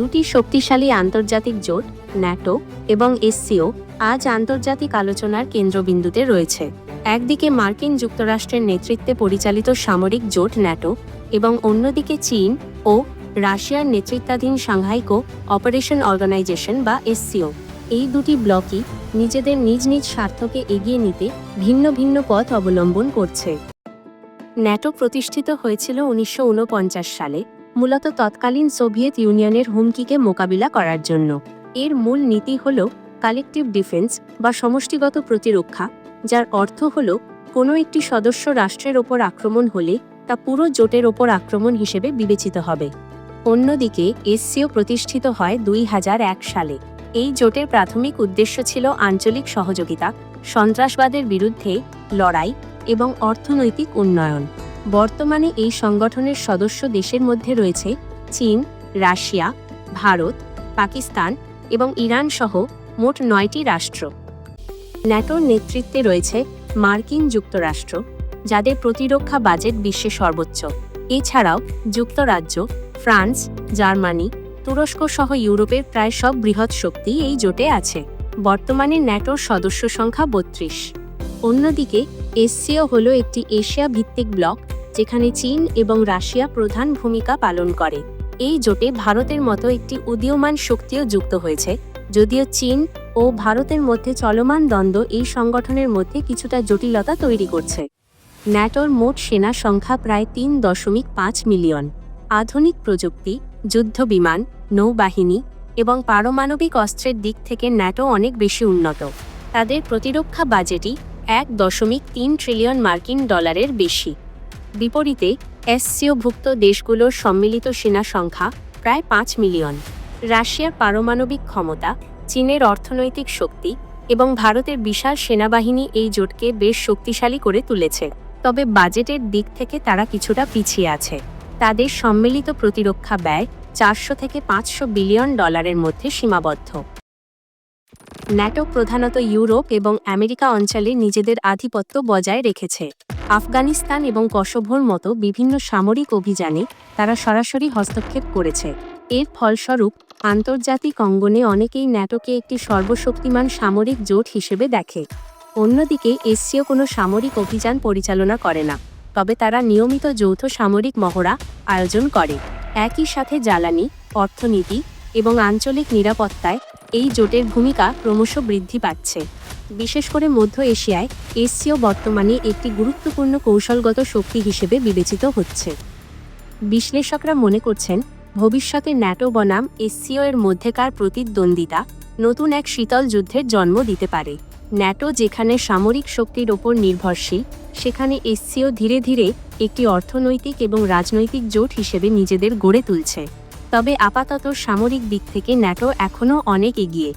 দুটি শক্তিশালী আন্তর্জাতিক জোট, ন্যাটো এবং এসসিও, আজ আন্তর্জাতিক আলোচনার কেন্দ্রবিন্দুতে রয়েছে। একদিকে মার্কিন যুক্তরাষ্ট্রের নেতৃত্বে পরিচালিত সামরিক জোট ন্যাটো এবং অন্যদিকে চীন ও রাশিয়ার নেতৃত্বাধীন সাংহাইকো অপারেশন অর্গানাইজেশন বা এসসিও। এই দুটি ব্লকই নিজেদের নিজ নিজ স্বার্থকে এগিয়ে নিতে ভিন্ন ভিন্ন পথ অবলম্বন করছে। ন্যাটো প্রতিষ্ঠিত হয়েছিল উনিশশো ঊনপঞ্চাশ সালে মূলত তৎকালীন সোভিয়েত ইউনিয়নের হুমকিকে মোকাবিলা করার জন্য। এর মূল নীতি হল কালেকটিভ ডিফেন্স বা সমষ্টিগত প্রতিরক্ষা, যার অর্থ হল কোনো একটি সদস্য রাষ্ট্রের ওপর আক্রমণ হলে তা পুরো জোটের ওপর আক্রমণ হিসেবে বিবেচিত হবে। অন্যদিকে এসসিও প্রতিষ্ঠিত হয় দুই হাজার এক সালে। এই জোটের প্রাথমিক উদ্দেশ্য ছিল আঞ্চলিক সহযোগিতা, সন্ত্রাসবাদের বিরুদ্ধে লড়াই এবং অর্থনৈতিক উন্নয়ন। বর্তমানে এই সংগঠনের সদস্য দেশের মধ্যে রয়েছে চীন, রাশিয়া, ভারত, পাকিস্তান এবং ইরান সহ মোট নয়টি রাষ্ট্র। ন্যাটোর নেতৃত্বে রয়েছে মার্কিন যুক্তরাষ্ট্র, যাদের প্রতিরক্ষা বাজেট বিশ্বে সর্বোচ্চ। এছাড়াও যুক্তরাজ্য, ফ্রান্স, জার্মানি, তুরস্ক সহ ইউরোপের প্রায় সব বৃহৎ শক্তি এই জোটে আছে। বর্তমানে ন্যাটোর সদস্য সংখ্যা বত্রিশ। অন্যদিকে, এসসিও হল একটি এশিয়া ভিত্তিক ব্লক যেখানে চীন এবং রাশিয়া প্রধান ভূমিকা পালন করে। এই জোটে ভারতের মতো একটি উদীয়মান শক্তিও যুক্ত হয়েছে, যদিও চীন ও ভারতের মধ্যে চলমান দ্বন্দ্ব এই সংগঠনের মধ্যে কিছুটা জটিলতা তৈরি করছে। ন্যাটোর মোট সেনা সংখ্যা প্রায় তিন দশমিক পাঁচ মিলিয়ন। আধুনিক প্রযুক্তি, যুদ্ধ বিমান, নৌবাহিনী এবং পারমাণবিক অস্ত্রের দিক থেকে ন্যাটো অনেক বেশি উন্নত। তাদের প্রতিরক্ষা বাজেটই এক দশমিক তিন ট্রিলিয়ন মার্কিন ডলারের বেশি। বিপরীতে এসসিওভুক্ত দেশগুলোর সম্মিলিত সেনা সংখ্যা প্রায় পাঁচ মিলিয়ন। রাশিয়ার পারমাণবিক ক্ষমতা, চীনের অর্থনৈতিক শক্তি এবং ভারতের বিশাল সেনাবাহিনী এই জোটকে বেশ শক্তিশালী করে তুলেছে। তবে বাজেটের দিক থেকে তারা কিছুটা পিছিয়ে আছে। তাদের সম্মিলিত প্রতিরক্ষা ব্যয় চারশো থেকে পাঁচশো বিলিয়ন ডলারের মধ্যে সীমাবদ্ধ। ন্যাটো প্রধানত ইউরোপ এবং আমেরিকা অঞ্চলে নিজেদের আধিপত্য বজায় রেখেছে। আফগানিস্তান এবং কসোভোর মতো বিভিন্ন সামরিক অভিযানে তারা সরাসরি হস্তক্ষেপ করেছে। এর ফলস্বরূপ, আন্তর্জাতিক অঙ্গনে অনেকেই ন্যাটোকে একটি সর্বশক্তিমান সামরিক জোট হিসেবে দেখে। অন্যদিকে, এসসিও কোনো সামরিক অভিযান পরিচালনা করে না। তবে তারা নিয়মিত যৌথ সামরিক মহড়া আয়োজন করে। একই সাথে জ্বালানি, অর্থনীতি এবং আঞ্চলিক নিরাপত্তায় এই জোটের ভূমিকা ক্রমশ বৃদ্ধি পাচ্ছে। বিশেষ করে মধ্য এশিয়ায় এসসিও বর্তমানে একটি গুরুত্বপূর্ণ কৌশলগত শক্তি হিসেবে বিবেচিত হচ্ছে। বিশ্লেষকরা মনে করছেন, ভবিষ্যতে ন্যাটো বনাম এসসিও এর মধ্যেকার প্রতিদ্বন্দ্বিতা নতুন এক শীতল যুদ্ধের জন্ম দিতে পারে। ন্যাটো যেখানে সামরিক শক্তির ওপর নির্ভরশীল, সেখানে এসসিও ধীরে ধীরে একটি অর্থনৈতিক এবং রাজনৈতিক জোট হিসেবে নিজেদের গড়ে তুলছে। তবে আপাতত সামরিক দিক থেকে ন্যাটো এখনও অনেক এগিয়ে।